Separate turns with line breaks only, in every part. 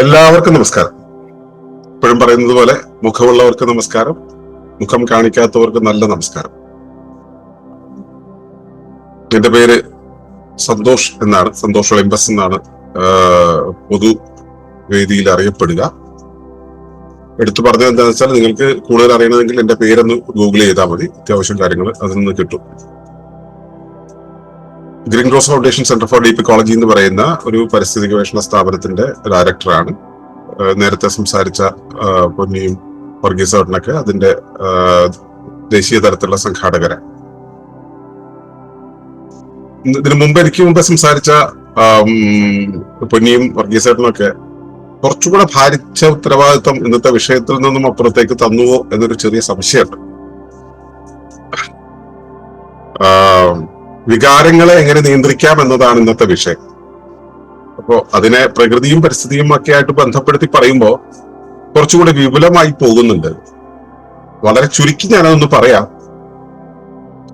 എല്ലാവർക്കും നമസ്കാരം. എപ്പോഴും പറയുന്നത് പോലെ മുഖമുള്ളവർക്ക് നമസ്കാരം മുഖം കാണിക്കാത്തവർക്ക് നല്ല നമസ്കാരം. എന്റെ പേര് സന്തോഷ് എന്നാണ് സന്തോഷ് ഒളിമ്പസ് എന്നാണ് പൊതു വേദിയിൽ അറിയപ്പെടുക. എടുത്തു പറഞ്ഞത് എന്താണെന്ന് വെച്ചാൽ നിങ്ങൾക്ക് കൂടുതൽ അറിയണമെങ്കിൽ എന്റെ പേരൊന്ന് ഗൂഗിൾ ചെയ്താൽ മതി. അത്യാവശ്യം കാര്യങ്ങൾ അതിൽ നിന്ന് കിട്ടും. Green cross foundation centre for deep ecology എന്ന് പറയുന്ന ഒരു പരിസ്ഥിതി ഗവേഷണ സ്ഥാപനത്തിന്റെ ഡയറക്ടറാണ് നേരത്തെ സംസാരിച്ച പൊന്നിയും വർഗീസ് ഏട്ടനൊക്കെ അതിന്റെ ദേശീയ തലത്തിലുള്ള സംഘാടകരെ. ഇതിനു മുമ്പ് എനിക്ക് മുമ്പ് സംസാരിച്ച പൊന്നിയും വർഗീസ് ഏട്ടനൊക്കെ കുറച്ചുകൂടെ ഭാരിച്ച ഉത്തരവാദിത്വം ഇന്നത്തെ വിഷയത്തിൽ നിന്നും അപ്പുറത്തേക്ക് തന്നുവോ എന്നൊരു ചെറിയ സംശയമുണ്ട്. വികാരങ്ങളെ എങ്ങനെ നിയന്ത്രിക്കാം എന്നതാണ് ഇന്നത്തെ വിഷയം. അപ്പോ അതിനെ പ്രകൃതിയും പരിസ്ഥിതിയും ഒക്കെ ആയിട്ട് ബന്ധപ്പെടുത്തി പറയുമ്പോൾ കുറച്ചുകൂടി വിപുലമായി പോകുന്നുണ്ട്. വളരെ ചുരുക്കി ഞാനതൊന്ന് പറയാം.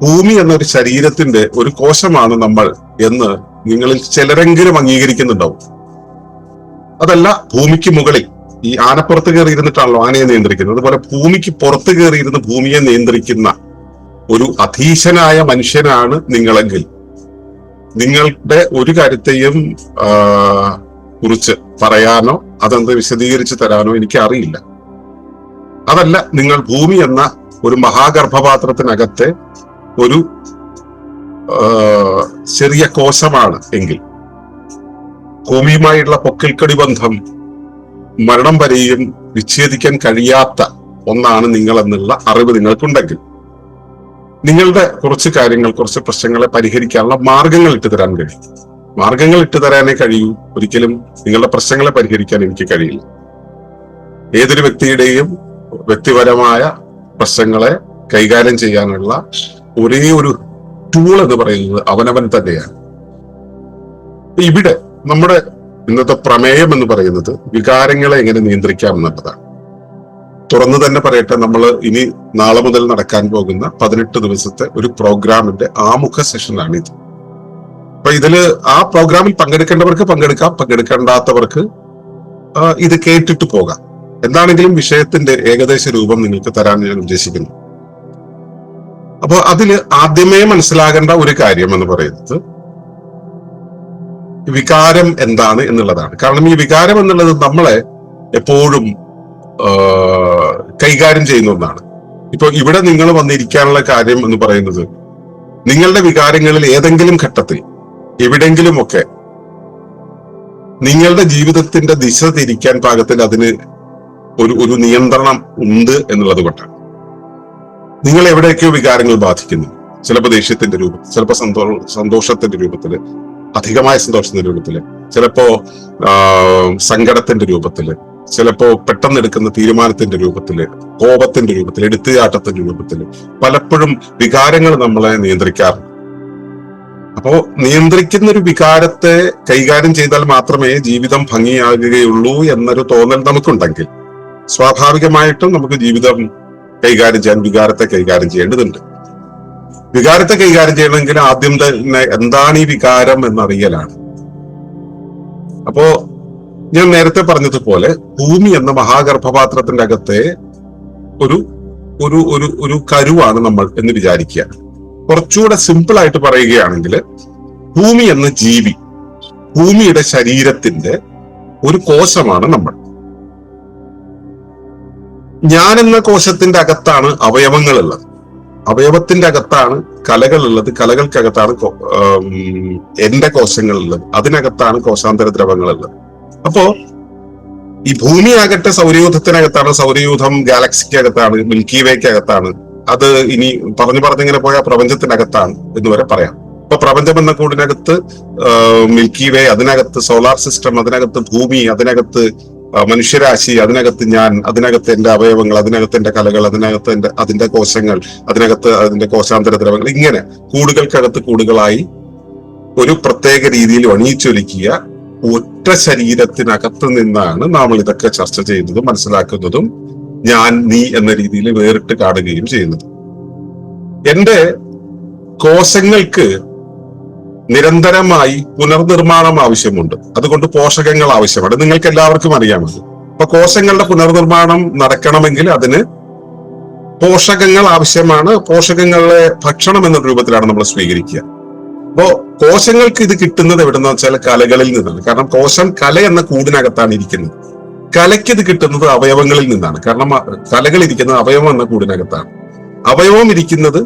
ഭൂമി എന്നൊരു ശരീരത്തിന്റെ ഒരു കോശമാണ് നമ്മൾ എന്ന് നിങ്ങളിൽ ചിലരെങ്കിലും അംഗീകരിക്കുന്നുണ്ടാവും. അതല്ല ഭൂമിക്ക് മുകളിൽ ഈ ആനപ്പുറത്ത് കയറി ഇരുന്നിട്ടാണല്ലോ ആനയെ നിയന്ത്രിക്കുന്നത്. അതുപോലെ ഭൂമിക്ക് പുറത്ത് കയറിയിരുന്ന് ഭൂമിയെ നിയന്ത്രിക്കുന്ന ഒരു അധീശനായ മനുഷ്യനാണ് നിങ്ങളെങ്കിൽ. നിങ്ങളുടെ ഒരു കാര്യത്തെയും കുറിച്ച് പറയാനോ അതെന്ത് വിശദീകരിച്ച് തരാനോ എനിക്ക് അറിയില്ല അതല്ല നിങ്ങൾ ഭൂമി എന്ന ഒരു മഹാഗർഭപാത്രത്തിനകത്തെ ഒരു ചെറിയ കോശമാണ് എങ്കിൽ ഭൂമിയുമായുള്ള പൊക്കിൽക്കടി ബന്ധം മരണം വരെയും വിച്ഛേദിക്കാൻ കഴിയാത്ത ഒന്നാണ് നിങ്ങളെന്നുള്ള അറിവ് നിങ്ങൾക്കുണ്ടെങ്കിൽ. നിങ്ങളുടെ കുറച്ച് കാര്യങ്ങൾ കുറച്ച് പ്രശ്നങ്ങളെ പരിഹരിക്കാനുള്ള മാർഗങ്ങൾ ഇട്ട് തരാൻ കഴിയും. മാർഗങ്ങൾ ഇട്ട് തരാനേ കഴിയൂ. ഒരിക്കലും നിങ്ങളുടെ പ്രശ്നങ്ങളെ പരിഹരിക്കാൻ എനിക്ക് കഴിയില്ല. ഏതൊരു വ്യക്തിയുടെയും വ്യക്തിപരമായ പ്രശ്നങ്ങളെ കൈകാര്യം ചെയ്യാനുള്ള ഒരേ ഒരു ടൂൾ എന്ന് പറയുന്നത് അവനവൻ തന്നെയാണ്. ഇവിടെ നമ്മുടെ ഇന്നത്തെ പ്രമേയം എന്ന് പറയുന്നത് വികാരങ്ങളെ എങ്ങനെ നിയന്ത്രിക്കാം എന്നുള്ളതാണ്. തുറന്നു തന്നെ പറയട്ടെ നമ്മൾ ഇനി നാളെ മുതൽ നടക്കാൻ പോകുന്ന പതിനെട്ട് ദിവസത്തെ ഒരു പ്രോഗ്രാമിന്റെ ആമുഖ സെഷനാണ് ഇത് അപ്പൊ ഇതിൽ ആ പ്രോഗ്രാമിൽ പങ്കെടുക്കേണ്ടവർക്ക് പങ്കെടുക്കാം പങ്കെടുക്കേണ്ടാത്തവർക്ക് ഇത് കേട്ടിട്ട് പോകാം. എന്താണെങ്കിലും വിഷയത്തിന്റെ ഏകദേശ രൂപം നിങ്ങൾക്ക് തരാൻ ഞാൻ ഉദ്ദേശിക്കുന്നു. അപ്പോൾ അതിൽ ആദ്യമേ മനസ്സിലാകേണ്ട ഒരു കാര്യം എന്ന് പറയുന്നത് വികാരം എന്താണ് എന്നുള്ളതാണ്. കാരണം ഈ വികാരം എന്നുള്ളത് നമ്മളെ എപ്പോഴും കൈകാര്യം ചെയ്യുന്ന ഒന്നാണ്. ഇപ്പൊ ഇവിടെ നിങ്ങൾ വന്നിരിക്കാനുള്ള കാര്യം എന്ന് പറയുന്നത് നിങ്ങളുടെ വികാരങ്ങളിൽ ഏതെങ്കിലും ഘട്ടത്തിൽ എവിടെങ്കിലുമൊക്കെ നിങ്ങളുടെ ജീവിതത്തിന്റെ ദിശ തിരിക്കാൻ പാകത്തിൽ അതിന് ഒരു ഒരു നിയന്ത്രണം ഉണ്ട് എന്നുള്ളത് കൊണ്ടാണ്. നിങ്ങൾ എവിടെയൊക്കെയോ വികാരങ്ങൾ ബാധിക്കുന്നു. ചിലപ്പോൾ ദേഷ്യത്തിന്റെ രൂപത്തിൽ ചിലപ്പോൾ സന്തോ സന്തോഷത്തിന്റെ രൂപത്തിൽ അധികമായ സന്തോഷത്തിന്റെ രൂപത്തിൽ ചിലപ്പോ സങ്കടത്തിന്റെ രൂപത്തിൽ ചിലപ്പോ പെട്ടെന്ന് എടുക്കുന്ന തീരുമാനത്തിന്റെ രൂപത്തിൽ കോപത്തിന്റെ രൂപത്തിൽ എടുത്തുചാട്ടത്തിന്റെ രൂപത്തിൽ പലപ്പോഴും വികാരങ്ങൾ നമ്മളെ നിയന്ത്രിക്കാറുണ്ട്. അപ്പോ നിയന്ത്രിക്കുന്ന ഒരു വികാരത്തെ കൈകാര്യം ചെയ്താൽ മാത്രമേ ജീവിതം ഭംഗിയാകുകയുള്ളൂ എന്നൊരു തോന്നൽ നമുക്കുണ്ടെങ്കിൽ സ്വാഭാവികമായിട്ടും നമുക്ക് ജീവിതം കൈകാര്യം ചെയ്യാൻ വികാരത്തെ കൈകാര്യം ചെയ്യേണ്ടതുണ്ട്. വികാരത്തെ കൈകാര്യം ചെയ്യണമെങ്കിൽ ആദ്യം തന്നെ എന്താണ് ഈ വികാരം എന്നറിയലാണ്. അപ്പോ ഞാൻ നേരത്തെ പറഞ്ഞതുപോലെ ഭൂമി എന്ന മഹാഗർഭപാത്രത്തിന്റെ അകത്തെ ഒരു ഒരു ഒരു ഒരു കരുവാണ് നമ്മൾ എന്ന് വിചാരിക്കുക. കുറച്ചുകൂടെ സിമ്പിൾ ആയിട്ട് പറയുകയാണെങ്കിൽ ഭൂമി എന്ന ജീവി ഭൂമിയുടെ ശരീരത്തിന്റെ ഒരു കോശമാണ് നമ്മൾ. ഞാൻ എന്ന കോശത്തിന്റെ അകത്താണ് അവയവങ്ങൾ ഉള്ളത് അവയവത്തിന്റെ അകത്താണ് കലകൾ ഉള്ളത് കലകൾക്കകത്താണ് എന്റെ കോശങ്ങൾ ഉള്ളത് അതിനകത്താണ് കോശാന്തര ദ്രവങ്ങളുള്ളത് അപ്പോ ഈ ഭൂമിയാകട്ടെ സൗരയൂഥത്തിനകത്താണ് സൗരയൂഥം ഗാലക്സിക്കകത്താണ് മിൽക്കി വേക്കകത്താണ്. അത് ഇനി പറഞ്ഞു പറഞ്ഞിങ്ങനെ പോയാൽ പ്രപഞ്ചത്തിനകത്താണ് എന്ന് വരെ പറയാം. ഇപ്പൊ പ്രപഞ്ചം എന്ന കൂടിനകത്ത് മിൽക്കി വേ അതിനകത്ത് സോളാർ സിസ്റ്റം അതിനകത്ത് ഭൂമി അതിനകത്ത് മനുഷ്യരാശി അതിനകത്ത് ഞാൻ അതിനകത്ത് എന്റെ അവയവങ്ങൾ അതിനകത്ത് എന്റെ കലകൾ അതിനകത്ത് എന്റെ അതിന്റെ കോശങ്ങൾ അതിനകത്ത് അതിന്റെ കോശാന്തര ദ്രവങ്ങൾ ഇങ്ങനെ കൂടുകൾക്കകത്ത് കൂടുകളായി ഒരു പ്രത്യേക രീതിയിൽ അണിയിച്ചൊരുക്കിയ ഒറ്റ ശരീരത്തിനകത്ത് നിന്നാണ് നമ്മൾ ഇതൊക്കെ ചർച്ച ചെയ്യുന്നതും മനസ്സിലാക്കുന്നതും ഞാൻ നീ എന്ന രീതിയിൽ വേറിട്ട് കാണുകയും ചെയ്യുന്നത്. എന്റെ കോശങ്ങൾക്ക് നിരന്തരമായി പുനർനിർമ്മാണം ആവശ്യമുണ്ട്. അതുകൊണ്ട് പോഷകങ്ങൾ ആവശ്യമാണ്. നിങ്ങൾക്ക് എല്ലാവർക്കും അറിയാമത്. അപ്പൊ കോശങ്ങളുടെ പുനർനിർമ്മാണം നടക്കണമെങ്കിൽ അതിന് പോഷകങ്ങൾ ആവശ്യമാണ്. പോഷകങ്ങളെ ഭക്ഷണം എന്ന രൂപത്തിലാണ് നമ്മൾ സ്വീകരിക്കുക. അപ്പോ കോശങ്ങൾക്ക് ഇത് കിട്ടുന്നത് എവിടെന്ന് വെച്ചാൽ കലകളിൽ നിന്നാണ്. കാരണം കോശം കല എന്ന കൂടിനകത്താണ് ഇരിക്കുന്നത്. കലയ്ക്ക് ഇത് കിട്ടുന്നത് അവയവങ്ങളിൽ നിന്നാണ്. കാരണം കലകൾ ഇരിക്കുന്നത് അവയവം എന്ന കൂടിനകത്താണ്. അവയവം ഇരിക്കുന്നത്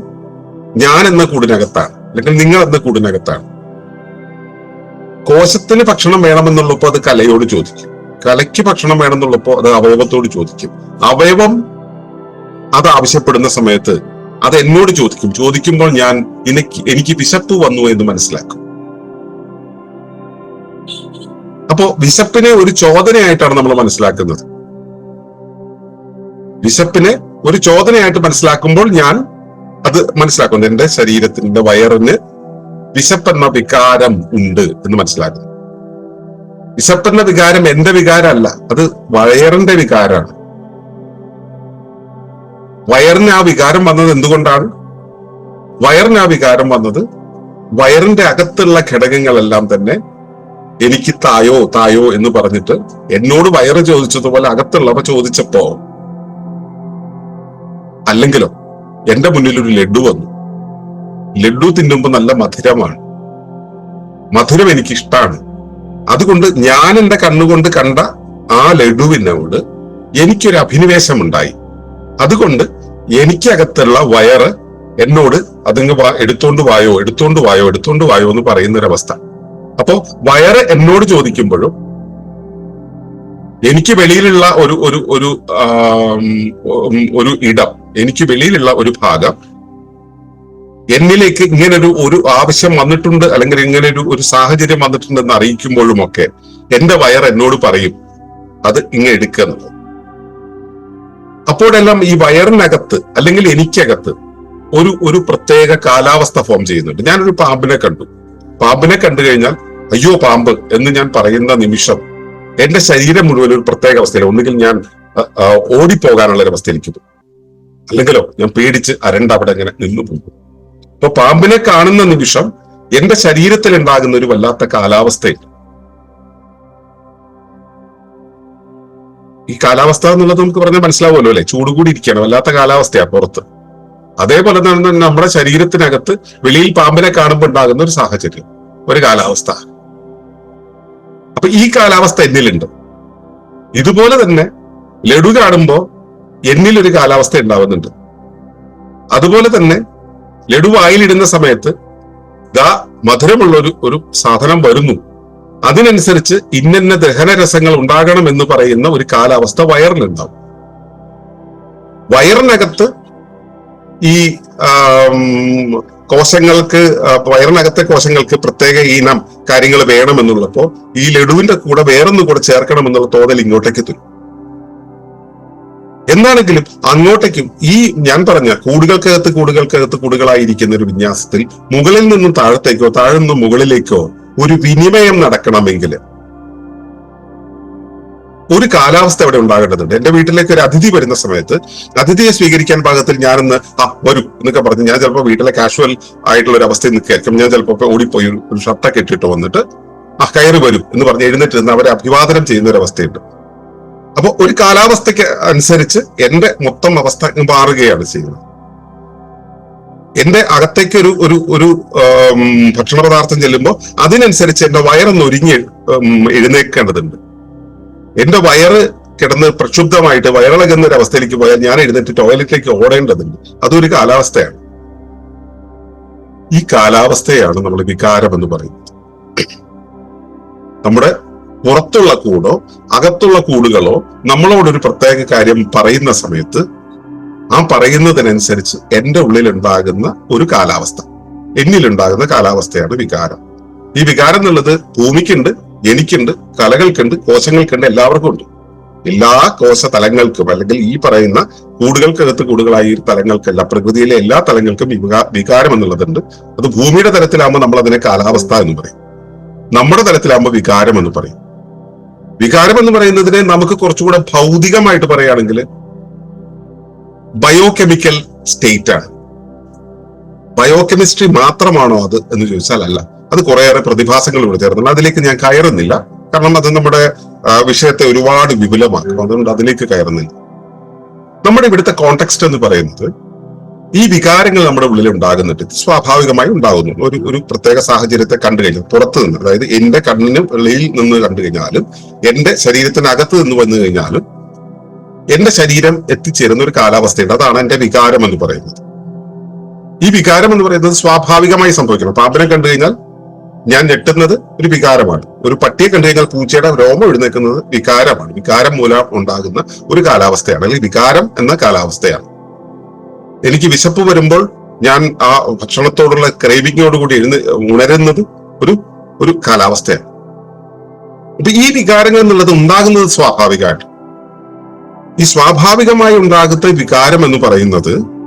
ഞാൻ എന്ന കൂടിനകത്താണ്. അല്ലെങ്കിൽ നിങ്ങൾ എന്ന കൂടിനകത്താണ്. കോശത്തിന് ഭക്ഷണം വേണമെന്നുള്ളപ്പോ അത് കലയോട് ചോദിക്കും. കലയ്ക്ക് ഭക്ഷണം വേണമെന്നുള്ളപ്പോ അത് അവയവത്തോട് ചോദിക്കും. അവയവം അത് ആവശ്യപ്പെടുന്ന സമയത്ത് അത് എന്നോട് ചോദിക്കും. ചോദിക്കുമ്പോൾ ഞാൻ എനിക്ക് എനിക്ക് വിശപ്പ് വന്നു എന്ന് മനസ്സിലാക്കും. അപ്പോ വിശപ്പിനെ ഒരു ചോദനയായിട്ടാണ് നമ്മൾ മനസ്സിലാക്കുന്നത്. വിശപ്പിനെ ഒരു ചോദനയായിട്ട് മനസ്സിലാക്കുമ്പോൾ ഞാൻ അത് മനസ്സിലാക്കുന്നു. എന്റെ ശരീരത്തിന്റെ വയറിന് വിശപ്പെന്ന വികാരം ഉണ്ട് എന്ന് മനസ്സിലാക്കുന്നു. വിശപ്പെന്ന വികാരം എന്റെ വികാരമല്ല അത് വയറിന്റെ വികാരമാണ്. വയറിന് ആ വികാരം വന്നത് എന്തുകൊണ്ടാണ്? വയറിന് ആ വികാരം വന്നത് വയറിന്റെ അകത്തുള്ള ഘടകങ്ങളെല്ലാം തന്നെ എനിക്ക് തായോ തായോ എന്ന് പറഞ്ഞിട്ട് എന്നോട് വയറ് ചോദിച്ചതുപോലെ അകത്തുള്ളവ ചോദിച്ചപ്പോ അല്ലെങ്കിലോ എന്റെ മുന്നിൽ ഒരു ലഡു വന്നു. ലഡു തിന്നുമ്പോ നല്ല മധുരമാണ്. മധുരം എനിക്ക് ഇഷ്ടമാണ് അതുകൊണ്ട് ഞാൻ എന്റെ കണ്ണുകൊണ്ട് കണ്ട ആ ലഡുവിനോട് എനിക്കൊരു അഭിനിവേശം ഉണ്ടായി അതുകൊണ്ട് എനിക്കകത്തുള്ള വയറ് എന്നോട് അതിങ്ങ് എടുത്തോണ്ട് വായോ എടുത്തോണ്ട് വായോ എടുത്തോണ്ട് വായോ എന്ന് പറയുന്ന ഒരവസ്ഥ അപ്പോ വയറ് എന്നോട് ചോദിക്കുമ്പോഴും എനിക്ക് വെളിയിലുള്ള ഒരു ഒരു ഒരു ഒരു ഇടം എനിക്ക് വെളിയിലുള്ള ഒരു ഭാഗം എന്നിലേക്ക് ഇങ്ങനൊരു ഒരു ആവശ്യം വന്നിട്ടുണ്ട് അല്ലെങ്കിൽ ഇങ്ങനെ ഒരു ഒരു സാഹചര്യം വന്നിട്ടുണ്ടെന്ന് അറിയിക്കുമ്പോഴുമൊക്കെ എന്റെ വയർ എന്നോട് പറയും അത് ഇങ്ങ എടുക്കുന്നത് അപ്പോഴെല്ലാം ഈ വയറിനകത്ത് അല്ലെങ്കിൽ എനിക്കകത്ത് ഒരു ഒരു പ്രത്യേക കാലാവസ്ഥ ഫോം ചെയ്യുന്നുണ്ട്. ഞാനൊരു പാമ്പിനെ കണ്ടു. പാമ്പിനെ കണ്ടു കഴിഞ്ഞാൽ അയ്യോ പാമ്പ് എന്ന് ഞാൻ പറയുന്ന നിമിഷം എന്റെ ശരീരം മുഴുവൻ ഒരു പ്രത്യേക അവസ്ഥയിൽ ഒന്നുകിൽ ഞാൻ ഓടിപ്പോകാനുള്ള ഒരു അവസ്ഥയിലേക്ക് പോകും. അല്ലെങ്കിലോ ഞാൻ പേടിച്ച് അരണ്ട അവിടെ ഇങ്ങനെ നിന്നു പോകും. അപ്പൊ പാമ്പിനെ കാണുന്ന നിമിഷം എന്റെ ശരീരത്തിൽ ഉണ്ടാകുന്ന ഒരു വല്ലാത്ത കാലാവസ്ഥയുണ്ട് ഈ കാലാവസ്ഥ എന്നുള്ളത് നമുക്ക് പറഞ്ഞാൽ മനസ്സിലാവുമല്ലോ അല്ലെ? ചൂട് കൂടി ഇരിക്കുകയാണ് വല്ലാത്ത കാലാവസ്ഥയാണ് പുറത്ത്. അതേപോലെ തന്നെ നമ്മുടെ ശരീരത്തിനകത്ത് വെളിയിൽ പാമ്പിനെ കാണുമ്പോൾ ഉണ്ടാകുന്ന ഒരു സാഹചര്യം ഒരു കാലാവസ്ഥ. അപ്പൊ ഈ കാലാവസ്ഥ എന്നിലുണ്ട്. ഇതുപോലെ തന്നെ ലഡു കാണുമ്പോ എന്നിൽ ഒരു കാലാവസ്ഥ ഉണ്ടാവുന്നുണ്ട്. അതുപോലെ തന്നെ ലഡു വായിലിടുന്ന സമയത്ത് ദാ മധുരമുള്ള ഒരു ഒരു സാധനം വരുന്നു. അതിനനുസരിച്ച് ഇന്നന്ന ദഹനരസങ്ങൾ ഉണ്ടാകണം എന്ന് പറയുന്ന ഒരു കാലാവസ്ഥ വയറിലുണ്ടാവും. വയറിനകത്ത് ഈ കോശങ്ങൾക്ക് വയറിനകത്തെ കോശങ്ങൾക്ക് പ്രത്യേക ഇനം കാര്യങ്ങൾ വേണമെന്നുള്ളപ്പോൾ ഈ ലഡുവിന്റെ കൂടെ വേറൊന്നും കൂടെ ചേർക്കണം എന്നുള്ള തോന്നൽ ഇങ്ങോട്ടേക്ക് തരും എന്താണെങ്കിലും അങ്ങോട്ടേക്കും ഈ ഞാൻ പറഞ്ഞ കൂടുകൾക്കകത്ത് കൂടുകൾക്കകത്ത് കൂടുകളായിരിക്കുന്ന ഒരു വിന്യാസത്തിൽ മുകളിൽ നിന്നും താഴത്തേക്കോ താഴെ നിന്നും മുകളിലേക്കോ ഒരു വിനിമയം നടക്കണമെങ്കിൽ ഒരു കാലാവസ്ഥ അവിടെ ഉണ്ടാകേണ്ടതുണ്ട്. എന്റെ വീട്ടിലേക്ക് ഒരു അതിഥി വരുന്ന സമയത്ത് അതിഥിയെ സ്വീകരിക്കാൻ പാകത്തിൽ ഞാനൊന്ന് ആ വരൂ എന്നൊക്കെ പറഞ്ഞ് ഞാൻ ചിലപ്പോൾ വീട്ടിലെ കാഷ്വൽ ആയിട്ടുള്ള ഒരു അവസ്ഥയിൽ നിൽക്കായിരിക്കും ഞാൻ ചിലപ്പോൾ ഓടിപ്പോയി ഒരു- ഷർട്ട് ഷർട്ടൊക്കെ ഇട്ടിട്ട് വന്നിട്ട് ആ കയറി വരും എന്ന് പറഞ്ഞ് എഴുന്നേറ്റ് നിന്ന് അവരെ അഭിവാദനം ചെയ്യുന്ന ഒരു അവസ്ഥയുണ്ട്. അപ്പോൾ ഒരു കാലാവസ്ഥയ്ക്ക് അനുസരിച്ച് എന്റെ മൊത്തം അവസ്ഥ മാറുകയാണ് ചെയ്യുന്നത്. എന്റെ അകത്തേക്ക് ഒരു ഒരു ഒരു ഭക്ഷണ പദാർത്ഥം ചെല്ലുമ്പോൾ അതിനനുസരിച്ച് എന്റെ വയറൊന്ന് ഒരുങ്ങി എഴുന്നേക്കേണ്ടതുണ്ട്. എന്റെ വയറ് കിടന്ന് പ്രക്ഷുബ്ധമായിട്ട് വയറിളകുന്ന ഒരു അവസ്ഥയിലേക്ക് പോയാൽ ഞാൻ എഴുന്നേറ്റ് ടോയ്ലറ്റിലേക്ക് ഓടേണ്ടതുണ്ട്. അതൊരു കാലാവസ്ഥയാണ്. ഈ കാലാവസ്ഥയാണ് നമ്മൾ വികാരം എന്ന് പറയുന്നത്. നമ്മുടെ പുറത്തുള്ള കൂടോ അകത്തുള്ള കൂടുകളോ നമ്മളോടൊരു പ്രത്യേക കാര്യം പറയുന്ന സമയത്ത് ആ പറയുന്നതിനനുസരിച്ച് എന്റെ ഉള്ളിൽ ഉണ്ടാകുന്ന ഒരു കാലാവസ്ഥ. എന്നിലുണ്ടാകുന്ന കാലാവസ്ഥയാണ് വികാരം. ഈ വികാരം എന്നുള്ളത് ഭൂമിക്കുണ്ട് എനിക്കുണ്ട് കലകൾക്കുണ്ട് കോശങ്ങൾക്കുണ്ട് എല്ലാവർക്കും ഉണ്ട്. എല്ലാ കോശ തലങ്ങൾക്കും അല്ലെങ്കിൽ ഈ പറയുന്ന കൂടുകൾക്കകത്ത് കൂടുകളായ ഈ തലങ്ങൾക്കല്ല പ്രകൃതിയിലെ എല്ലാ തലങ്ങൾക്കും വികാരം എന്നുള്ളതുണ്ട്. അത് ഭൂമിയുടെ തലത്തിലാകുമ്പോൾ നമ്മൾ അതിനെ കാലാവസ്ഥ എന്ന് പറയും. നമ്മുടെ തലത്തിലാകുമ്പോൾ വികാരം എന്ന് പറയും. വികാരം എന്ന് പറയുന്നതിനെ നമുക്ക് കുറച്ചുകൂടെ ഭൗതികമായിട്ട് പറയുകയാണെങ്കിൽ ബയോകെമിക്കൽ സ്റ്റേറ്റ് ആണ്. ബയോകെമിസ്ട്രി മാത്രമാണോ അത് എന്ന് ചോദിച്ചാൽ അല്ല. അത് കുറേയേറെ പ്രതിഭാസങ്ങൾ ഇവിടെ ചേർന്നുണ്ട് അതിലേക്ക് ഞാൻ കയറുന്നില്ല. കാരണം അത് നമ്മുടെ വിഷയത്തെ ഒരുപാട് വിപുലമാക്കും. അതുകൊണ്ട് അതിലേക്ക് കയറുന്നില്ല. നമ്മുടെ ഇവിടുത്തെ കോണ്ടെക്സ്റ്റ് എന്ന് പറയുന്നത് ഈ വികാരങ്ങൾ നമ്മുടെ ഉള്ളിൽ ഉണ്ടാകുന്നുണ്ട് സ്വാഭാവികമായി ഉണ്ടാകുന്നു. ഒരു ഒരു പ്രത്യേക സാഹചര്യത്തെ കണ്ടു കഴിഞ്ഞാൽ പുറത്തു നിന്ന് അതായത് എന്റെ കണ്ണിന് വെളിയിൽ നിന്ന് കണ്ടു കഴിഞ്ഞാലും എന്റെ ശരീരത്തിനകത്ത് നിന്ന് വന്നു കഴിഞ്ഞാലും എന്റെ ശരീരം എത്തിച്ചേരുന്ന ഒരു കാലാവസ്ഥയുണ്ട്. അതാണ് എന്റെ വികാരം എന്ന് പറയുന്നത്. ഈ വികാരം എന്ന് പറയുന്നത് സ്വാഭാവികമായി സംഭവിക്കണം. പാമ്പിനെ കണ്ടു കഴിഞ്ഞാൽ ഞാൻ ഞെട്ടുന്നത് ഒരു വികാരമാണ്. ഒരു പട്ടിയെ കണ്ടു കഴിഞ്ഞാൽ പൂച്ചയുടെ രോമം എഴുന്നേക്കുന്നത് വികാരമാണ്. വികാരം മൂലം ഉണ്ടാകുന്ന ഒരു കാലാവസ്ഥയാണ്. അല്ലെങ്കിൽ വികാരം എന്ന കാലാവസ്ഥയാണ്. എനിക്ക് വിശപ്പ് വരുമ്പോൾ ഞാൻ ആ ഭക്ഷണത്തോടുള്ള ക്രേവിങ്ങോടുകൂടി എഴുന്ന ഉണരുന്നത് ഒരു ഒരു കാലാവസ്ഥയാണ്. അപ്പൊ ഈ വികാരങ്ങൾ എന്നുള്ളത് ഉണ്ടാകുന്നത് സ്വാഭാവികമായിട്ട് ഈ സ്വാഭാവികമായി ഉണ്ടാകുന്ന വികാരം എന്ന് പറയുന്നത്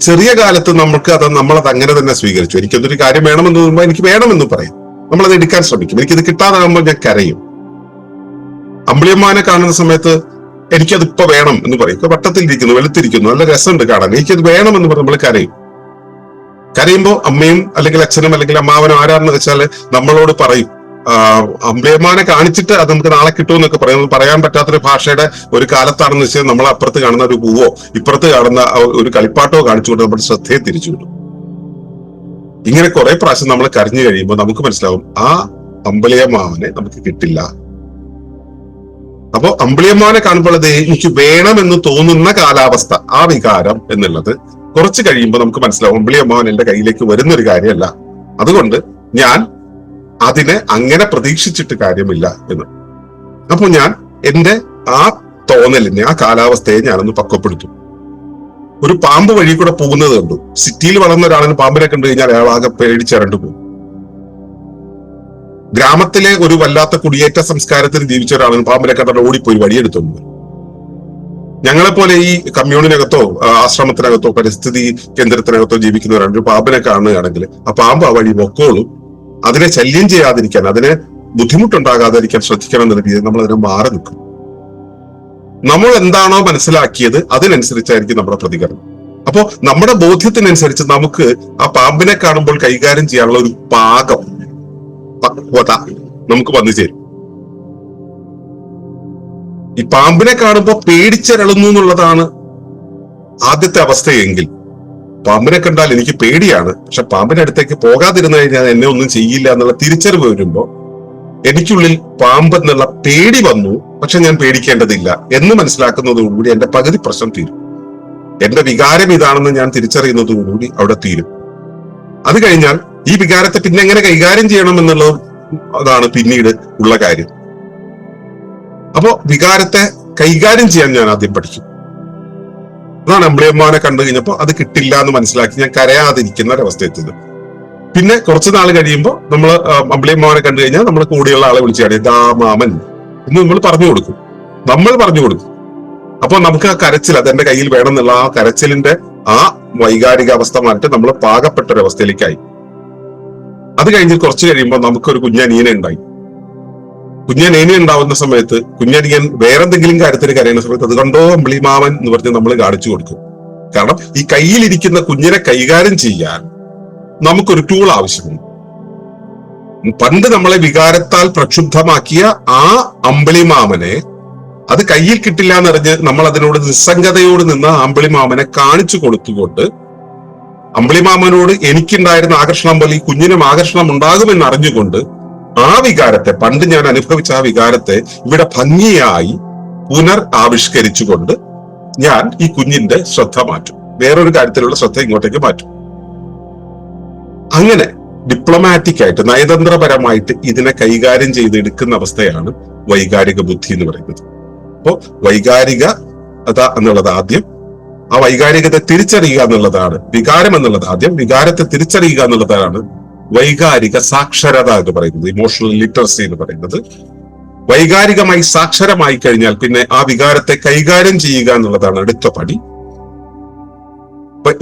ചെറിയ കാലത്ത് നമുക്ക് അത് നമ്മളത് അങ്ങനെ തന്നെ സ്വീകരിച്ചു. എനിക്കതൊരു കാര്യം വേണമെന്ന് തോന്നുമ്പോൾ എനിക്ക് വേണമെന്ന് പറയും. നമ്മളത് എടുക്കാൻ ശ്രമിക്കും. എനിക്കിത് കിട്ടാതാകുമ്പോൾ ഞാൻ കരയും. അമ്പിളിയമ്മാനെ കാണുന്ന സമയത്ത് എനിക്കത് ഇപ്പൊ വേണം എന്ന് പറയും. വട്ടത്തിലിരിക്കുന്നു വെളുത്തിരിക്കുന്നു നല്ല രസമുണ്ട് കാണാൻ. എനിക്കത് വേണം എന്ന് പറഞ്ഞ് നമ്മൾ കരയും. കരയുമ്പോൾ അമ്മയും അല്ലെങ്കിൽ അച്ഛനും അല്ലെങ്കിൽ അമ്മാവനും ആരാണെന്ന് വെച്ചാൽ നമ്മളോട് പറയും. ആ, അമ്പിളിയമ്മാനെ കാണിച്ചിട്ട് അത് നമുക്ക് നാളെ കിട്ടുമെന്നൊക്കെ പറയുന്നത് പറയാൻ പറ്റാത്തൊരു ഭാഷയുടെ ഒരു കാലത്താണെന്ന് വെച്ചാൽ നമ്മൾ അപ്പുറത്ത് കാണുന്ന ഒരു പൂവോ ഇപ്പുറത്ത് കാണുന്ന ഒരു കളിപ്പാട്ടോ കാണിച്ചുകൊണ്ട് നമ്മുടെ ശ്രദ്ധയെ തിരിച്ചുവിടും ഇങ്ങനെ കുറെ പ്രാവശ്യം നമ്മൾ കരഞ്ഞു കഴിയുമ്പോൾ നമുക്ക് മനസ്സിലാവും ആ അമ്പലയമാവനെ നമുക്ക് കിട്ടില്ല. അപ്പോ അമ്പിളിയമ്മാനെ കാണുമ്പോൾ അത് എനിക്ക് വേണമെന്ന് തോന്നുന്ന കാലാവസ്ഥ ആ വികാരം എന്നുള്ളത് കുറച്ച് കഴിയുമ്പോൾ നമുക്ക് മനസ്സിലാവും അമ്പിളിയമ്മാവൻ എന്റെ കയ്യിലേക്ക് വരുന്ന ഒരു കാര്യമല്ല. അതുകൊണ്ട് ഞാൻ അതിനെ അങ്ങനെ പ്രതീക്ഷിച്ചിട്ട് കാര്യമില്ല എന്ന്. അപ്പൊ ഞാൻ എന്റെ ആ തോന്നലിനെ ആ കാലാവസ്ഥയെ ഞാനൊന്ന് പക്വപ്പെടുത്തും. ഒരു പാമ്പ് വഴി കൂടെ പോകുന്നത് കണ്ടു. സിറ്റിയിൽ വളർന്ന ഒരാളിന് പാമ്പിനെ കണ്ടു കഴിഞ്ഞാൽ അയാൾ ആകെ പേടിച്ചരണ്ടു പോകും. ഗ്രാമത്തിലെ ഒരു വല്ലാത്ത കുടിയേറ്റ സംസ്കാരത്തിൽ ജീവിച്ച ഒരാളിന് പാമ്പിനെ കണ്ടാൽ ഓടിപ്പോയി വഴിയെടുത്തുണ്ട് ഞങ്ങളെപ്പോലെ ഞങ്ങളെ പോലെ ഈ കമ്മ്യൂണിനകത്തോ ആശ്രമത്തിനകത്തോ പരിസ്ഥിതി കേന്ദ്രത്തിനകത്തോ ജീവിക്കുന്നവരാണ്. ഒരു പാമ്പിനെ കാണുകയാണെങ്കിൽ ആ പാമ്പ് ആ വഴി പൊക്കോളും. അതിനെ ശല്യം ചെയ്യാതിരിക്കാൻ അതിനെ ബുദ്ധിമുട്ടുണ്ടാകാതിരിക്കാൻ ശ്രദ്ധിക്കണം എന്ന രീതിയിൽ നമ്മൾ അതിനെ മാറി നിൽക്കും. നമ്മൾ എന്താണോ മനസ്സിലാക്കിയത് അതിനനുസരിച്ചായിരിക്കും നമ്മുടെ പ്രതികരണം. അപ്പോ നമ്മുടെ ബോധ്യത്തിനനുസരിച്ച് നമുക്ക് ആ പാമ്പിനെ കാണുമ്പോൾ കൈകാര്യം ചെയ്യാനുള്ള ഒരു പാകം പക്വത നമുക്ക് വന്നു ചേരും. ഈ പാമ്പിനെ കാണുമ്പോൾ പേടിച്ചരളുന്നു എന്നുള്ളതാണ് ആദ്യത്തെ അവസ്ഥയെങ്കിൽ പാമ്പിനെ കണ്ടാൽ എനിക്ക് പേടിയാണ്. പക്ഷെ പാമ്പിന്റെ അടുത്തേക്ക് പോകാതിരുന്നു കഴിഞ്ഞാൽ എന്നെ ഒന്നും ചെയ്യില്ല എന്നുള്ള തിരിച്ചറിവ് വരുമ്പോൾ എനിക്കുള്ളിൽ പാമ്പ് എന്നുള്ള പേടി വന്നു. പക്ഷെ ഞാൻ പേടിക്കേണ്ടതില്ല എന്ന് മനസ്സിലാക്കുന്നതോടുകൂടി എന്റെ പകുതി പ്രശ്നം തീരും. എന്റെ വികാരം ഇതാണെന്ന് ഞാൻ തിരിച്ചറിയുന്നതോടുകൂടി അവിടെ തീരും. അത് കഴിഞ്ഞാൽ ഈ വികാരത്തെ പിന്നെ എങ്ങനെ കൈകാര്യം ചെയ്യണം എന്നുള്ളത് അതാണ് പിന്നീട് ഉള്ള കാര്യം. അപ്പോ വികാരത്തെ കൈകാര്യം ചെയ്യാൻ ഞാൻ ആദ്യം പഠിക്കും അതാണ് അമ്പിളിയമ്മാനെ കണ്ടു കഴിഞ്ഞപ്പോൾ അത് കിട്ടില്ല എന്ന് മനസ്സിലാക്കി ഞാൻ കരയാതിരിക്കുന്ന ഒരവസ്ഥ എത്തിയത്. പിന്നെ കുറച്ച് നാൾ കഴിയുമ്പോൾ നമ്മൾ അമ്പിളിയമ്മാനെ കണ്ടു കഴിഞ്ഞാൽ നമ്മൾ കൂടെയുള്ള ആളെ വിളിച്ചാണ് ദാമാമൻ എന്ന് നമ്മൾ പറഞ്ഞു കൊടുക്കും. നമ്മൾ പറഞ്ഞു കൊടുക്കും. അപ്പൊ നമുക്ക് ആ കരച്ചിൽ അതെന്റെ കയ്യിൽ വേണം എന്നുള്ള ആ കരച്ചിലിന്റെ ആ വൈകാരിക അവസ്ഥ മാറ്റി നമ്മൾ പാകപ്പെട്ട ഒരവസ്ഥയിലേക്കായി. അത് കഴിഞ്ഞ് കുറച്ച് കഴിയുമ്പോൾ നമുക്കൊരു കുഞ്ഞനീന ഉണ്ടായി. കുഞ്ഞനേനി ഉണ്ടാവുന്ന സമയത്ത് കുഞ്ഞടിയൻ വേറെന്തെങ്കിലും കാര്യത്തിന് കരയുന്ന സമയത്ത് അത് കണ്ടോ അമ്പിളിമാവൻ എന്ന് പറഞ്ഞ് നമ്മൾ കാണിച്ചു കൊടുക്കും. കാരണം ഈ കയ്യിലിരിക്കുന്ന കുഞ്ഞിനെ കൈകാര്യം ചെയ്യാൻ നമുക്കൊരു ടൂൾ ആവശ്യമുണ്ട്. പണ്ട് നമ്മളെ വികാരത്താൽ പ്രക്ഷുബ്ധമാക്കിയ ആ അമ്പിളിമാമനെ അത് കയ്യിൽ കിട്ടില്ല എന്നറിഞ്ഞ് നമ്മൾ അതിനോട് നിസ്സംഗതയോട് നിന്ന് അമ്പിളിമാമനെ കാണിച്ചു കൊടുത്തുകൊണ്ട് അമ്പിളിമാമനോട് എനിക്കുണ്ടായിരുന്ന ആകർഷണം പോലെ ഈ കുഞ്ഞിനും ആകർഷണം ഉണ്ടാകുമെന്ന് അറിഞ്ഞുകൊണ്ട് ആ വികാരത്തെ പണ്ട് ഞാൻ അനുഭവിച്ച ആ വികാരത്തെ ഇവിടെ ഭംഗിയായി പുനർ ആവിഷ്കരിച്ചുകൊണ്ട് ഞാൻ ഈ കുഞ്ഞിന്റെ ശ്രദ്ധ മാറ്റും. വേറൊരു കാര്യത്തിലുള്ള ശ്രദ്ധ ഇങ്ങോട്ടേക്ക് മാറ്റും. അങ്ങനെ ഡിപ്ലോമാറ്റിക് ആയിട്ട് നയതന്ത്രപരമായിട്ട് ഇതിനെ കൈകാര്യം ചെയ്തെടുക്കുന്ന അവസ്ഥയാണ് വൈകാരിക ബുദ്ധി എന്ന് പറയുന്നത്. അപ്പോ വൈകാരിക അതാ എന്നുള്ളത് ആദ്യം ആ വൈകാരികത തിരിച്ചറിയുക എന്നുള്ളതാണ് വികാരം എന്നുള്ളത് ആദ്യം വികാരത്തെ തിരിച്ചറിയുക എന്നുള്ളതാണ് വൈകാരിക സാക്ഷരത എന്ന് പറയുന്നത് ഇമോഷണൽ ലിറ്ററസി എന്ന് പറയുന്നത്. വൈകാരികമായി സാക്ഷരമായി കഴിഞ്ഞാൽ പിന്നെ ആ വികാരത്തെ കൈകാര്യം ചെയ്യുക എന്നുള്ളതാണ് അടുത്ത പടി.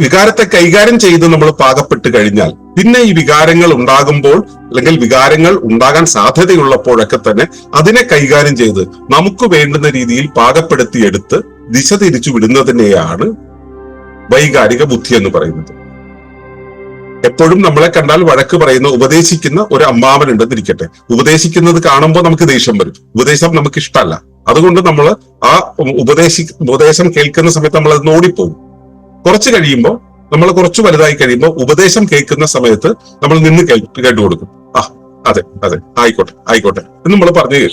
വികാരത്തെ കൈകാര്യം ചെയ്ത് നമ്മൾ പാകപ്പെട്ട് കഴിഞ്ഞാൽ പിന്നെ ഈ വികാരങ്ങൾ ഉണ്ടാകുമ്പോൾ അല്ലെങ്കിൽ വികാരങ്ങൾ ഉണ്ടാകാൻ സാധ്യതയുള്ളപ്പോഴൊക്കെ തന്നെ അതിനെ കൈകാര്യം ചെയ്ത് നമുക്ക് വേണ്ടുന്ന രീതിയിൽ പാകപ്പെടുത്തിയെടുത്ത് ദിശ തിരിച്ചു വിടുന്നതിനെയാണ് വൈകാരിക ബുദ്ധി എന്ന് പറയുന്നത്. എപ്പോഴും നമ്മളെ കണ്ടാൽ വഴക്ക് പറയുന്ന ഉപദേശിക്കുന്ന ഒരു അമ്മാവൻ ഉണ്ടെന്നിരിക്കട്ടെ. ഉപദേശിക്കുന്നത് കാണുമ്പോൾ നമുക്ക് ദേഷ്യം വരും. ഉപദേശം നമുക്ക് ഇഷ്ടമല്ല. അതുകൊണ്ട് നമ്മൾ ആ ഉപദേശി ഉപദേശം കേൾക്കുന്ന സമയത്ത് നമ്മൾ അത് ഓടിപ്പോകും കുറച്ച് കഴിയുമ്പോൾ നമ്മൾ കുറച്ച് വലുതായി കഴിയുമ്പോൾ ഉപദേശം കേൾക്കുന്ന സമയത്ത് നമ്മൾ നിന്ന് കേട്ട് കൊടുക്കും. ആ അതെ അതെ ആയിക്കോട്ടെ ആയിക്കോട്ടെ എന്ന് നമ്മൾ പറഞ്ഞു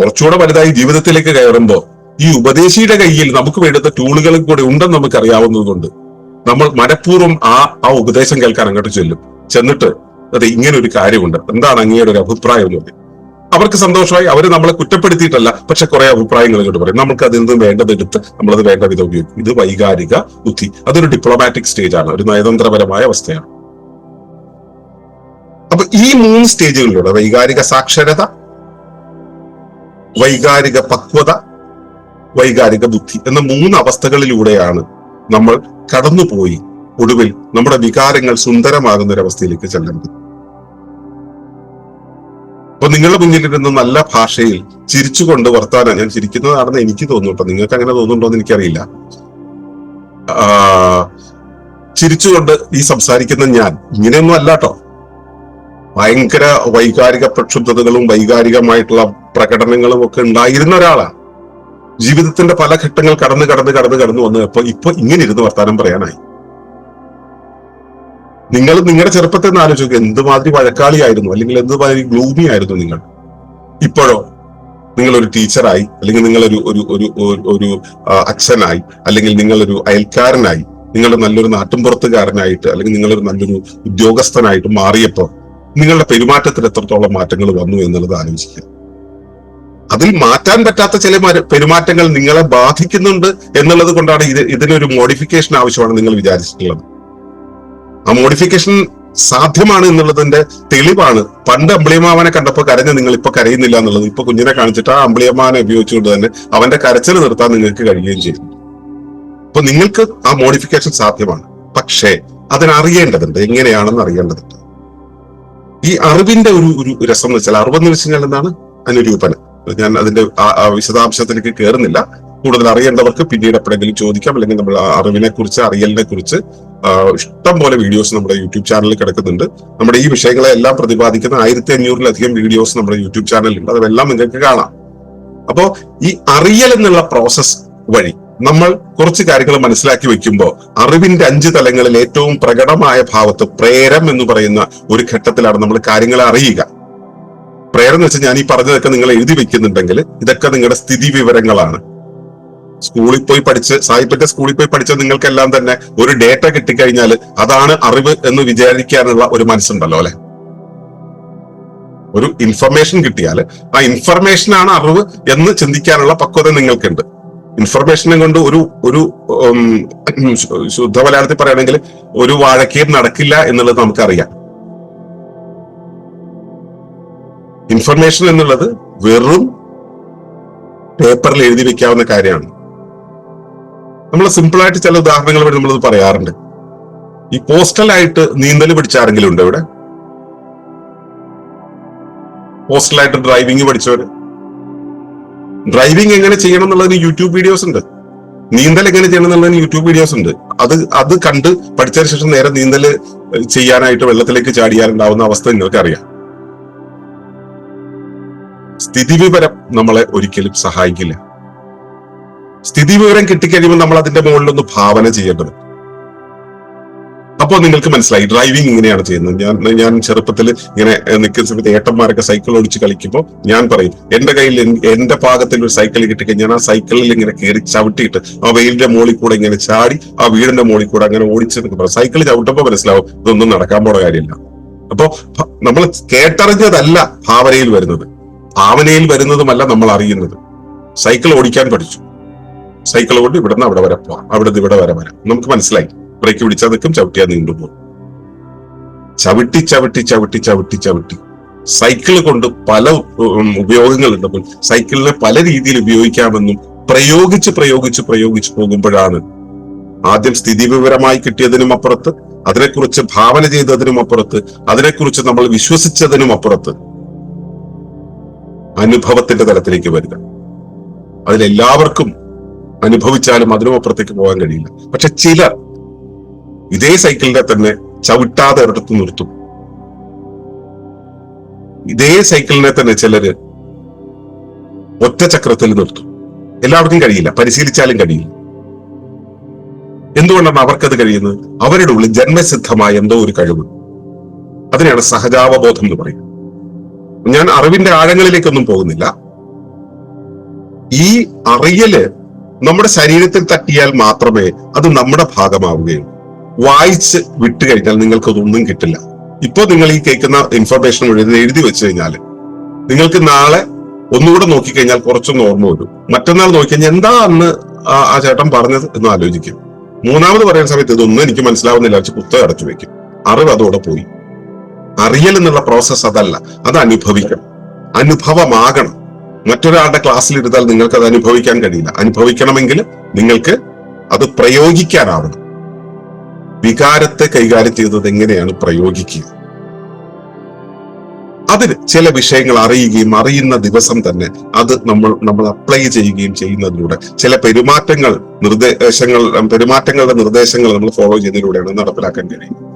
കുറച്ചുകൂടെ വലുതായി ജീവിതത്തിലേക്ക് കയറുമ്പോൾ ഈ ഉപദേശിയുടെ കയ്യിൽ നമുക്ക് വേണ്ടുന്ന ടൂളുകളും കൂടെ ഉണ്ടെന്ന് നമുക്ക് അറിയാവുന്നത് കൊണ്ട് നമ്മൾ മനഃപൂർവം ആ ആ ഉപദേശം കേൾക്കാൻ അങ്ങോട്ട് ചൊല്ലും. ചെന്നിട്ട് അതെ ഇങ്ങനെ ഒരു കാര്യമുണ്ട്. എന്താണ് അങ്ങയുടെ ഒരു അഭിപ്രായം എന്ന് പറയും അവർക്ക് സന്തോഷമായി. അവർ നമ്മളെ കുറ്റപ്പെടുത്തിയിട്ടല്ല പക്ഷെ കുറെ അഭിപ്രായങ്ങൾ ഇങ്ങോട്ട് പറയും. നമുക്ക് അതിൽ നിന്ന് വേണ്ടതെടുത്ത് നമ്മളത് വേണ്ട വിധം ഉപയോഗിക്കും. ഇത് വൈകാരിക ബുദ്ധി. അതൊരു ഡിപ്ലോമാറ്റിക് സ്റ്റേജ് ആണ്. ഒരു നയതന്ത്രപരമായ അവസ്ഥയാണ്. അപ്പൊ ഈ മൂന്ന് സ്റ്റേജുകളിലൂടെ വൈകാരിക സാക്ഷരത വൈകാരിക പക്വത വൈകാരിക ബുദ്ധി എന്ന മൂന്ന് അവസ്ഥകളിലൂടെയാണ് നമ്മൾ കടന്നുപോയി ഒടുവിൽ നമ്മുടെ വികാരങ്ങൾ സുന്ദരമാകുന്ന ഒരു അവസ്ഥയിലേക്ക് ചെല്ലരുത് അപ്പൊ നിങ്ങളുടെ മുന്നിലിരുന്ന് നല്ല ഭാഷയിൽ ചിരിച്ചുകൊണ്ട് വർത്താനം ഞാൻ ചിരിക്കുന്നതാണെന്ന് എനിക്ക് തോന്നുന്നു നിങ്ങൾക്ക് അങ്ങനെ തോന്നുന്നുണ്ടോ എന്ന് എനിക്കറിയില്ല. ചിരിച്ചുകൊണ്ട് ഈ സംസാരിക്കുന്ന ഞാൻ ഇങ്ങനെയൊന്നും അല്ല കേട്ടോ. ഭയങ്കര വൈകാരിക പ്രക്ഷുബ്ധതകളും വൈകാരികമായിട്ടുള്ള പ്രകടനങ്ങളും ഒക്കെ ഉണ്ടായിരുന്ന ഒരാളാണ്. ജീവിതത്തിന്റെ പല ഘട്ടങ്ങൾ കടന്ന് കടന്ന് കടന്ന് കടന്നു വന്ന് ഇപ്പൊ ഇങ്ങനെ ഇരുന്ന് വർത്താനം പറയാനായി. നിങ്ങൾ നിങ്ങളുടെ ചെറുപ്പത്തെ നിന്ന് ആലോചിക്കുക എന്തുമാതിരി വഴക്കാളിയായിരുന്നു അല്ലെങ്കിൽ എന്തുമാതിരി ഗ്ലൂമി ആയിരുന്നു നിങ്ങൾ? ഇപ്പോഴോ നിങ്ങൾ ഒരു ടീച്ചറായി അല്ലെങ്കിൽ നിങ്ങളൊരു ഒരു ഒരു ഒരു- അച്ഛനായി അല്ലെങ്കിൽ നിങ്ങളൊരു അയൽക്കാരനായി നിങ്ങളുടെ നല്ലൊരു നാട്ടിൻപുറത്തുകാരനായിട്ട് അല്ലെങ്കിൽ നിങ്ങളൊരു നല്ലൊരു ഉദ്യോഗസ്ഥനായിട്ട് മാറിയപ്പോൾ നിങ്ങളുടെ പെരുമാറ്റത്തിൽ എത്രത്തോളം മാറ്റങ്ങൾ വന്നു എന്നുള്ളത് ആലോചിക്കുക. അതിൽ മാറ്റാൻ പറ്റാത്ത ചില പെരുമാറ്റങ്ങൾ നിങ്ങളെ ബാധിക്കുന്നുണ്ട് എന്നുള്ളത് കൊണ്ടാണ് ഇത് ഇതിനൊരു മോഡിഫിക്കേഷൻ ആവശ്യമാണ് നിങ്ങൾ വിചാരിച്ചിട്ടുള്ളത്. ആ മോഡിഫിക്കേഷൻ സാധ്യമാണ് എന്നുള്ളതിന്റെ തെളിവാണ്. പണ്ട് അമ്പിളിയമ്മാവനെ കണ്ടപ്പോൾ കരഞ്ഞ് നിങ്ങൾ ഇപ്പൊ കരയുന്നില്ല എന്നുള്ളത്. ഇപ്പൊ കുഞ്ഞിനെ കാണിച്ചിട്ട് ആ അമ്പിളിയമ്മാവനെ ഉപയോഗിച്ചുകൊണ്ട് തന്നെ അവന്റെ കരച്ചിൽ നിർത്താൻ നിങ്ങൾക്ക് കഴിയുകയും ചെയ്യും. അപ്പൊ നിങ്ങൾക്ക് ആ മോഡിഫിക്കേഷൻ സാധ്യമാണ്. പക്ഷേ അതിനറിയേണ്ടതുണ്ട്. എങ്ങനെയാണെന്ന് അറിയേണ്ടതുണ്ട്. ഈ അറിവിന്റെ ഒരു ഒരു രസം എന്ന് വെച്ചാൽ അറിവെന്ന് വെച്ച് കഴിഞ്ഞാൽ എന്താണ്? അനുരൂപനം. ഞാൻ അതിന്റെ വിശദാംശത്തിലേക്ക് കയറുന്നില്ല കൂടുതൽ അറിയേണ്ടവർക്ക് പിന്നീട് എപ്പോഴെങ്കിലും ചോദിക്കാം. അല്ലെങ്കിൽ നമ്മൾ അറിവിനെ കുറിച്ച് അറിയലിനെ കുറിച്ച് ഇഷ്ടം പോലെ വീഡിയോസ് നമ്മുടെ യൂട്യൂബ് ചാനലിൽ കിടക്കുന്നുണ്ട്. നമ്മുടെ ഈ വിഷയങ്ങളെ എല്ലാം പ്രതിപാദിക്കുന്ന ആയിരത്തി അഞ്ഞൂറിലധികം വീഡിയോസ് നമ്മുടെ യൂട്യൂബ് ചാനലിലുണ്ട്. അതെല്ലാം നിങ്ങൾക്ക് കാണാം. അപ്പോ ഈ അറിയൽ എന്നുള്ള പ്രോസസ് വഴി നമ്മൾ കുറച്ച് കാര്യങ്ങൾ മനസ്സിലാക്കി വെക്കുമ്പോൾ അറിവിന്റെ അഞ്ച് തലങ്ങളിൽ ഏറ്റവും പ്രകടമായ ഭാവത്ത് പ്രേരം എന്ന് പറയുന്ന ഒരു ഘട്ടത്തിലാണ് നമ്മൾ കാര്യങ്ങളെ അറിയുക. പ്രേരം എന്ന് വെച്ചാൽ ഞാൻ ഈ പറഞ്ഞതൊക്കെ നിങ്ങൾ എഴുതി വെക്കുന്നുണ്ടെങ്കിൽ ഇതൊക്കെ നിങ്ങളുടെ സ്ഥിതി വിവരങ്ങളാണ്. സ്കൂളിൽ പോയി പഠിച്ച് സാഹിബിന്റെ സ്കൂളിൽ പോയി പഠിച്ച നിങ്ങൾക്കെല്ലാം തന്നെ ഒരു ഡേറ്റ കിട്ടിക്കഴിഞ്ഞാൽ അതാണ് അറിവ് എന്ന് വിചാരിക്കാനുള്ള ഒരു മനസ്സുണ്ടല്ലോ അല്ലെ? ഒരു ഇൻഫർമേഷൻ കിട്ടിയാൽ ആ ഇൻഫർമേഷൻ ആണ് അറിവ് എന്ന് ചിന്തിക്കാനുള്ള പക്വത നിങ്ങൾക്കുണ്ട്. ഇൻഫർമേഷനെ കൊണ്ട് ഒരു ഒരു ശുദ്ധ മലയാളത്തിൽ പറയുകയാണെങ്കിൽ ഒരു വാഴക്കയും നടക്കില്ല എന്നുള്ളത് നമുക്കറിയാം. ഇൻഫർമേഷൻ എന്നുള്ളത് വെറും പേപ്പറിൽ എഴുതി വെക്കാവുന്ന കാര്യമാണ്. നമ്മൾ സിമ്പിളായിട്ട് ചില ഉദാഹരണങ്ങൾ വഴി നമ്മളത് പറയാറുണ്ട്. ഈ പോസ്റ്റലായിട്ട് നീന്തൽ പഠിച്ച ആരെങ്കിലും ഉണ്ടോ ഇവിടെ? പോസ്റ്റലായിട്ട് ഡ്രൈവിംഗ് പഠിച്ചവര് ഡ്രൈവിംഗ് എങ്ങനെ ചെയ്യണം എന്നുള്ളതിന് യൂട്യൂബ് വീഡിയോസ് ഉണ്ട്. നീന്തൽ എങ്ങനെ ചെയ്യണം എന്നുള്ളതിന് യൂട്യൂബ് വീഡിയോസ് ഉണ്ട്. അത് അത് കണ്ട് പഠിച്ചതിന് ശേഷം നേരെ നീന്തൽ ചെയ്യാനായിട്ട് വെള്ളത്തിലേക്ക് ചാടിയാലുണ്ടാവുന്ന അവസ്ഥ നിങ്ങൾക്ക് അറിയാം സ്ഥിതിവിവരം നമ്മളെ ഒരിക്കലും സഹായിക്കില്ല. സ്ഥിതിവിവരം കിട്ടിക്കഴിയുമ്പോൾ നമ്മൾ അതിന്റെ മുകളിലൊന്ന് ഭാവന ചെയ്യേണ്ടത്. അപ്പോൾ നിങ്ങൾക്ക് മനസ്സിലായി ഡ്രൈവിംഗ് ഇങ്ങനെയാണ് ചെയ്യുന്നത്. ഞാൻ ഞാൻ ചെറുപ്പത്തിൽ ഇങ്ങനെ നിൽക്കുന്ന സമയത്ത് ഏട്ടന്മാരൊക്കെ സൈക്കിൾ ഓടിച്ച് കളിക്കുമ്പോൾ ഞാൻ പറയും എന്റെ കയ്യിൽ എന്റെ പാകത്തിൽ ഒരു സൈക്കിൾ കിട്ടിക്കഴിഞ്ഞാൽ ആ സൈക്കിളിൽ ഇങ്ങനെ കയറി ചവിട്ടിയിട്ട് ആ വെയിലിന്റെ മുകളിൽ കൂടെ ഇങ്ങനെ ചാടി ആ വീടിന്റെ മുകളിൽ കൂടെ അങ്ങനെ ഓടിച്ച് പറയും. സൈക്കിൾ ചവിട്ടുമ്പോൾ മനസ്സിലാവും ഇതൊന്നും നടക്കാൻ പോണ കാര്യമില്ല. അപ്പോ നമ്മൾ കേട്ടറിഞ്ഞതല്ല ഭാവനയിൽ വരുന്നത്. ഭാവനയിൽ വരുന്നതുമല്ല നമ്മൾ അറിയുന്നത്. സൈക്കിൾ ഓടിക്കാൻ പഠിച്ചു. സൈക്കിൾ കൊണ്ട് ഇവിടുന്ന് അവിടെ വരെ പോവാം. അവിടെ നിന്ന് ഇവിടെ വരെ വരാം. നമുക്ക് മനസ്സിലായി. ബ്രേക്ക് പിടിച്ചാൽ നിൽക്കും ചവിട്ടിയാൽ നീണ്ടു പോകും. ചവിട്ടി ചവിട്ടി ചവിട്ടി ചവിട്ടി ചവിട്ടി. സൈക്കിൾ കൊണ്ട് പല ഉപയോഗങ്ങൾ ഉണ്ടപ്പോൾ സൈക്കിളിനെ പല രീതിയിൽ ഉപയോഗിക്കാമെന്നും പ്രയോഗിച്ച് പ്രയോഗിച്ച് പ്രയോഗിച്ച് പോകുമ്പോഴാണ് ആദ്യം സ്ഥിതി വിവരമായി കിട്ടിയതിനും അപ്പുറത്ത് അതിനെക്കുറിച്ച് ഭാവന ചെയ്തതിനും അപ്പുറത്ത് അതിനെക്കുറിച്ച് നമ്മൾ വിശ്വസിച്ചതിനും അപ്പുറത്ത് അനുഭവത്തിന്റെ തലത്തിലേക്ക് വരിക. അതിലെല്ലാവർക്കും അനുഭവിച്ചാലും അതിനും അപ്പുറത്തേക്ക് പോകാൻ കഴിയില്ല. പക്ഷെ ചിലർ ഇതേ സൈക്കിളിനെ തന്നെ ചവിട്ടാതെ ഒരിടത്ത് നിർത്തും. ഇതേ സൈക്കിളിനെ തന്നെ ചിലര് ഒറ്റ ചക്രത്തിൽ നിർത്തും. എല്ലാവർക്കും കഴിയില്ല. പരിശീലിച്ചാലും കഴിയില്ല. എന്തുകൊണ്ടാണ് അവർക്കത് കഴിയുന്നത്? അവരുടെ ഉള്ളിൽ ജന്മസിദ്ധമായ എന്തോ ഒരു കഴിവ് അതിനെയാണ് സഹജാവബോധം എന്ന് പറയുന്നത്. ഞാൻ അറിവിന്റെ ആഴങ്ങളിലേക്കൊന്നും പോകുന്നില്ല. ഈ അറിയൽ നമ്മുടെ ശരീരത്തിൽ തട്ടിയാൽ മാത്രമേ അത് നമ്മുടെ ഭാഗമാവുകയുള്ളൂ. വായിച്ച് വിട്ടു കഴിഞ്ഞാൽ നിങ്ങൾക്ക് അതൊന്നും കിട്ടില്ല. ഇപ്പൊ നിങ്ങൾ ഈ കേൾക്കുന്ന ഇൻഫർമേഷൻ എഴുതി എഴുതി വെച്ച് കഴിഞ്ഞാൽ നിങ്ങൾക്ക് നാളെ ഒന്നുകൂടെ നോക്കിക്കഴിഞ്ഞാൽ കുറച്ചൊന്ന് ഓർമ്മ വരും. മറ്റന്നാൾ നോക്കിക്കഴിഞ്ഞാൽ എന്താ അന്ന് ആ ചേട്ടൻ പറഞ്ഞത് എന്ന് ആലോചിക്കും. മൂന്നാമത് പറയുന്ന സമയത്ത് ഇതൊന്നും എനിക്ക് മനസ്സിലാവുന്നില്ല. വെച്ച് പുസ്തകം അടച്ചു വെക്കും. അറിവ് അതോടെ പോയി. അറിയൽ എന്നുള്ള പ്രോസസ്സ് അതല്ല. അത് അനുഭവിക്കണം. അനുഭവമാകണം. മറ്റൊരാളുടെ ക്ലാസ്സിൽ ഇരുന്നാൽ നിങ്ങൾക്ക് അത് അനുഭവിക്കാൻ കഴിയില്ല. അനുഭവിക്കണമെങ്കിൽ നിങ്ങൾക്ക് അത് പ്രയോഗിക്കാനാവണം. വികാരത്തെ കൈകാര്യം ചെയ്തത് എങ്ങനെയാണ് പ്രയോഗിക്കുക? അതിന് ചില വിഷയങ്ങൾ അറിയുകയും അറിയുന്ന ദിവസം തന്നെ അത് നമ്മൾ നമ്മൾ അപ്ലൈ ചെയ്യുകയും ചെയ്യുന്നതിലൂടെ ചില പെരുമാറ്റങ്ങൾ നിർദ്ദേശങ്ങൾ പെരുമാറ്റങ്ങളുടെ നിർദ്ദേശങ്ങൾ നമ്മൾ ഫോളോ ചെയ്യുന്നതിലൂടെയാണ് നടപ്പിലാക്കാൻ കഴിയുന്നത്.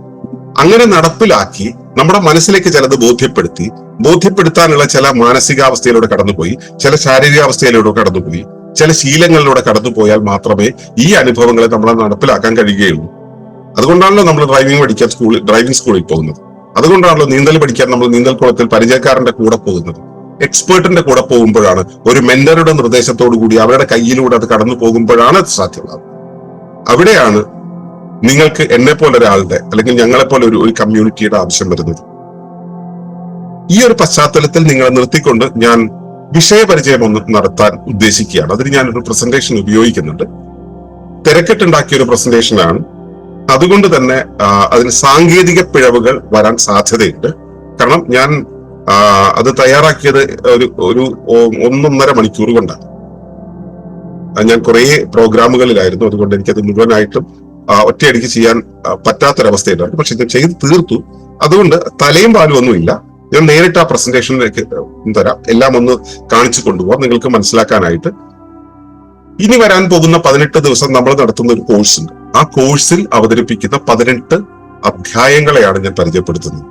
അങ്ങനെ നടപ്പിലാക്കി നമ്മുടെ മനസ്സിലേക്ക് ചിലത് ബോധ്യപ്പെടുത്തി ബോധ്യപ്പെടുത്താനുള്ള ചില മാനസികാവസ്ഥയിലൂടെ കടന്നുപോയി ചില ശാരീരികാവസ്ഥയിലൂടെ കടന്നുപോയി ചില ശീലങ്ങളിലൂടെ കടന്നുപോയാൽ മാത്രമേ ഈ അനുഭവങ്ങളെ നമ്മളെ നടപ്പിലാക്കാൻ കഴിയുകയുള്ളൂ. അതുകൊണ്ടാണല്ലോ നമ്മൾ ഡ്രൈവിംഗ് പഠിക്കാൻ സ്കൂളിൽ ഡ്രൈവിംഗ് സ്കൂളിൽ പോകുന്നത്. അതുകൊണ്ടാണല്ലോ നീന്തൽ പഠിക്കാൻ നമ്മൾ നീന്തൽ കുളത്തിൽ പരിചയക്കാരന്റെ കൂടെ പോകുന്നത്. എക്സ്പേർട്ടിന്റെ കൂടെ പോകുമ്പോഴാണ് ഒരു മെന്ററുടെ നിർദ്ദേശത്തോടു കൂടി അവരുടെ കയ്യിലൂടെ അത് കടന്നു പോകുമ്പോഴാണ് അത് സാധ്യമാകുന്നത്. അവിടെയാണ് നിങ്ങൾക്ക് എന്നെ പോലെ ഒരാളുടെ അല്ലെങ്കിൽ ഞങ്ങളെ പോലെ ഒരു ഒരു കമ്മ്യൂണിറ്റിയുടെ ആവശ്യം വരുന്നത്. ഈ ഒരു പശ്ചാത്തലത്തിൽ നിങ്ങളെ നിർത്തിക്കൊണ്ട് ഞാൻ വിഷയപരിചയം ഒന്ന് നടത്താൻ ഉദ്ദേശിക്കുകയാണ്. അതിന് ഞാൻ ഒരു പ്രസന്റേഷൻ ഉപയോഗിക്കുന്നുണ്ട്. തിരക്കിട്ടുണ്ടാക്കിയ ഒരു പ്രസന്റേഷനാണ് അതുകൊണ്ട് തന്നെ അതിന് സാങ്കേതിക പിഴവുകൾ വരാൻ സാധ്യതയുണ്ട്. കാരണം ഞാൻ അത് തയ്യാറാക്കിയത് ഒരു ഒരു ഒന്നൊന്നര മണിക്കൂർ കൊണ്ടാണ്. ഞാൻ കുറേ പ്രോഗ്രാമുകളിലായിരുന്നു. അതുകൊണ്ട് എനിക്കത് മുഴുവനായിട്ടും ഒറ്റയടിക്ക് ചെയ്യാൻ പറ്റാത്തൊരവസ്ഥയുണ്ടായിരുന്നു. പക്ഷെ ഇത് ചെയ്ത് തീർത്തു. അതുകൊണ്ട് തലയും പാലും ഒന്നുമില്ല. ഞാൻ നേരിട്ട് ആ പ്രസന്റേഷനിലേക്ക് തരാം. എല്ലാം ഒന്ന് കാണിച്ചു കൊണ്ടുപോകാം നിങ്ങൾക്ക് മനസ്സിലാക്കാനായിട്ട്. ഇനി വരാൻ പോകുന്ന പതിനെട്ട് ദിവസം നമ്മൾ നടത്തുന്ന ഒരു കോഴ്സ് ഉണ്ട്. ആ കോഴ്സിൽ അവതരിപ്പിക്കുന്ന പതിനെട്ട് അധ്യായങ്ങളെയാണ് ഞാൻ പരിചയപ്പെടുത്തുന്നത്.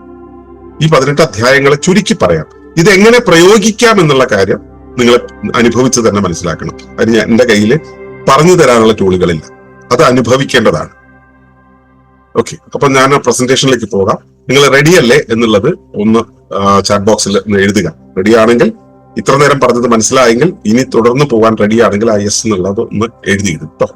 ഈ പതിനെട്ട് അധ്യായങ്ങളെ ചുരുക്കി പറയാം. ഇത് എങ്ങനെ പ്രയോഗിക്കാം എന്നുള്ള കാര്യം നിങ്ങൾ അനുഭവിച്ച് തന്നെ മനസ്സിലാക്കണം. അതിന് ഞാൻ എന്റെ കയ്യിൽ പറഞ്ഞു തരാനുള്ള ടൂളുകളില്ല അത് അനുഭവിക്കേണ്ടതാണ്. ഓക്കെ അപ്പൊ ഞാൻ പ്രസന്റേഷനിലേക്ക് പോകാം. നിങ്ങൾ റെഡി അല്ലേ എന്നുള്ളത് ഒന്ന് ചാറ്റ് ബോക്സിൽ എഴുതുക. റെഡി ആണെങ്കിൽ ഇത്ര നേരം പറഞ്ഞത് മനസ്സിലായെങ്കിൽ ഇനി തുടർന്ന് പോകാൻ റെഡി ആണെങ്കിൽ ആ യെസ് എന്നുള്ളത് ഒന്ന് എഴുതിയിടും കേട്ടോ